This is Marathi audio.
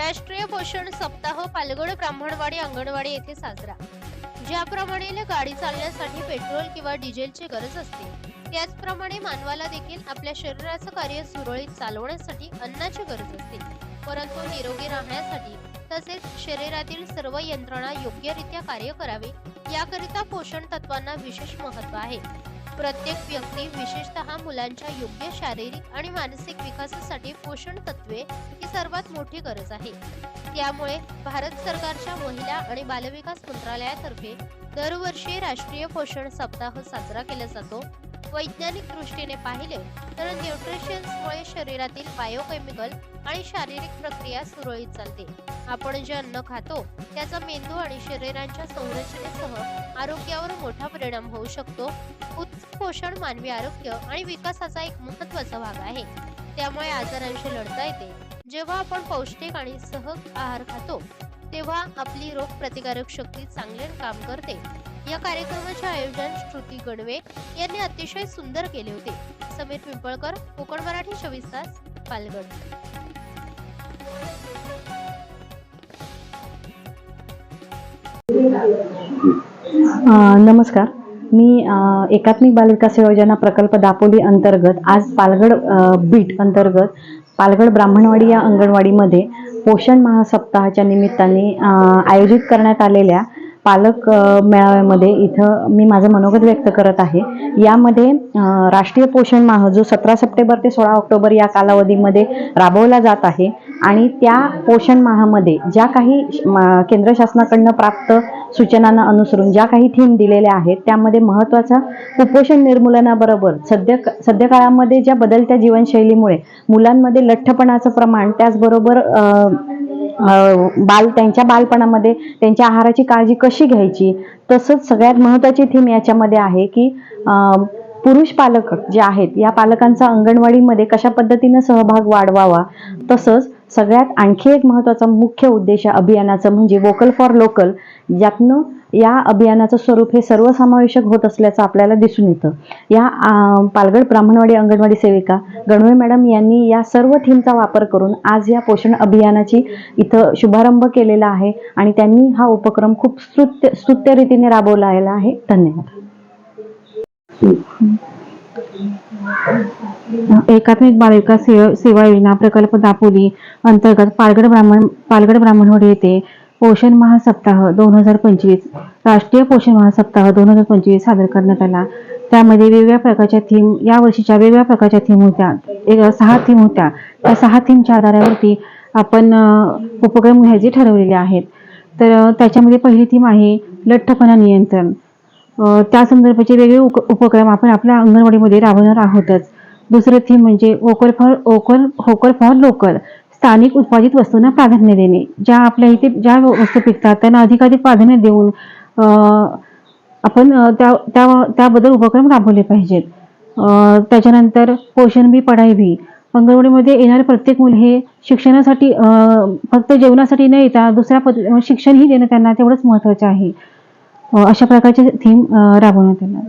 राष्ट्रीय पोषण सप्ताह पालघर ब्राह्मणवाडी अंगणवाडी येथे साजरा. ज्याप्रमाणे गाडी चालण्यासाठी पेट्रोल किंवा डिझेलची गरज असते त्याचप्रमाणे मानवाला देखील आपल्या शरीराचं कार्य सुरळीत चालवण्यासाठी अन्नाची गरज असते. परंतु निरोगी राहण्यासाठी तसेच शरीरातील सर्व यंत्रणा योग्यरित्या कार्य करावे याकरिता पोषण तत्वांना विशेष महत्त्व आहे. प्रत्येक व्यक्ती विशेषतः मुलांच्या योग्य शारीरिक आणि मानसिक विकासासाठी पोषण तत्वे ही सर्वात मोठी गरज आहे. त्यामुळे भारत सरकारच्या महिला आणि बालविकास मंत्रालयातर्फे दरवर्षी राष्ट्रीय पोषण सप्ताह साजरा केला जातो. वैज्ञानिक दृष्टीने पाहिले तर न्यूट्रिशन्समुळे शरीरातील बायोकेमिकल आणि शारीरिक प्रक्रिया सुरळीत चालते. आपण जे अन्न खातो त्याचा मेंदू आणि शरीरांच्या संरचनेसह आरोग्यावर मोठा परिणाम होऊ शकतो. उच्च पोषण मानवी आरोग्य आणि विकासाचा एक महत्त्वाचा भाग आहे. त्यामुळे आजारांशी लढता येते. जेव्हा आपण पौष्टिक आणि सहज आहार खातो तेव्हा आपली रोग प्रतिकारक शक्ती चांगले काम करते. या कार्यक्रमाचे आयोजन श्रुती गणवे यांनी अतिशय सुंदर केले होते. समीर पिंपळकर कोकण मराठी चोवीस तास पालगड नमस्कार. मी एकात्मिक बालविकास योजना प्रकल्प दापोली अंतर्गत आज पालगड बीट अंतर्गत पालगड ब्राह्मणवाडी या अंगणवाडीमध्ये पोषण महासप्ताहाच्या निमित्ताने आयोजित करण्यात आलेल्या पालक मेळाव्यामध्ये इथं मी माझं मनोगत व्यक्त करत आहे. यामध्ये राष्ट्रीय पोषण माह जो सतरा सप्टेंबर ते सोळा ऑक्टोबर या कालावधीमध्ये राबवला जात आहे आणि त्या पोषण माहामध्ये ज्या काही केंद्र शासनाकडनं प्राप्त सूचनांना अनुसरून ज्या काही थीम दिलेल्या आहेत त्यामध्ये महत्त्वाचा कुपोषण निर्मूलनाबरोबर सध्या सध्या काळामध्ये ज्या बदलत्या जीवनशैलीमुळे मुलांमध्ये लठ्ठपणाचं प्रमाण त्याचबरोबर बाल त्यांच्या बालपणामध्ये त्यांच्या आहाराची काळजी कशी घ्यायची? तसंच सगळ्यात महत्त्वाची थीम याच्यामध्ये आहे की पुरुष पालक जे आहेत या पालकांचा अंगणवाडीमध्ये कशा पद्धतीनं सहभाग वाढवावा? तसंच सगळ्यात आणखी एक महत्त्वाचा मुख्य उद्देश या अभियानाचं म्हणजे वोकल फॉर लोकल यातनं या अभियानाचं स्वरूप हे सर्वसमावेशक होत असल्याचं आपल्याला दिसून येतं. या अं, पालघर ब्राह्मणवाडी अंगणवाडी सेविका गणवे मॅडम यांनी या सर्व थीमचा वापर करून आज या पोषण अभियानाची इथं शुभारंभ केलेला आहे आणि त्यांनी हा उपक्रम खूप स्तुत्य स्तुत्य रीतीने राबवला आहे. धन्यवाद. एकात्मिक बालविकास सेवा योजना प्रकल्प दापोली अंतर्गत पालगड ब्राह्मण पालगड ब्राह्मणवाडी येथे पोषण महासप्ताह दोन हजार पंचवीस राष्ट्रीय पोषण महासप्ताह दोन हजार पंचवीस सादर करण्यात आला. त्यामध्ये वेगवेगळ्या प्रकारच्या थीम या वर्षीच्या वेगवेगळ्या प्रकारच्या थीम होत्या. एक सहा थीम होत्या. त्या सहा थीमच्या आधारावरती आपण उपक्रम घ्यायचे ठरवलेले आहेत. तर त्याच्यामध्ये पहिली थीम आहे लठ्ठपणा नियंत्रण. त्या संदर्भाचे वेगळे उपक्रम आपण आपल्या अंगणवाडीमध्ये राबवणार आहोतच. दुसरं थीम म्हणजे vocal for vocal vocal for local स्थानिक उत्पादित वस्तूंना प्राधान्य देणे. ज्या आपल्या इथे ज्या वस्तू पिकतात त्यांना अधिकाधिक प्राधान्य देऊन आपण त्या त्या त्याबद्दल उपक्रम राबवले पाहिजेत. त्याच्यानंतर पोषण भी पढाई भी अंगणवाडीमध्ये येणारे प्रत्येक मुल हे शिक्षणासाठी फक्त जेवणासाठी न येता दुसऱ्या पद शिक्षणही देणं त्यांना तेवढंच महत्त्वाचं आहे. अशा प्रकारचे थीम राबवण्यात येणार.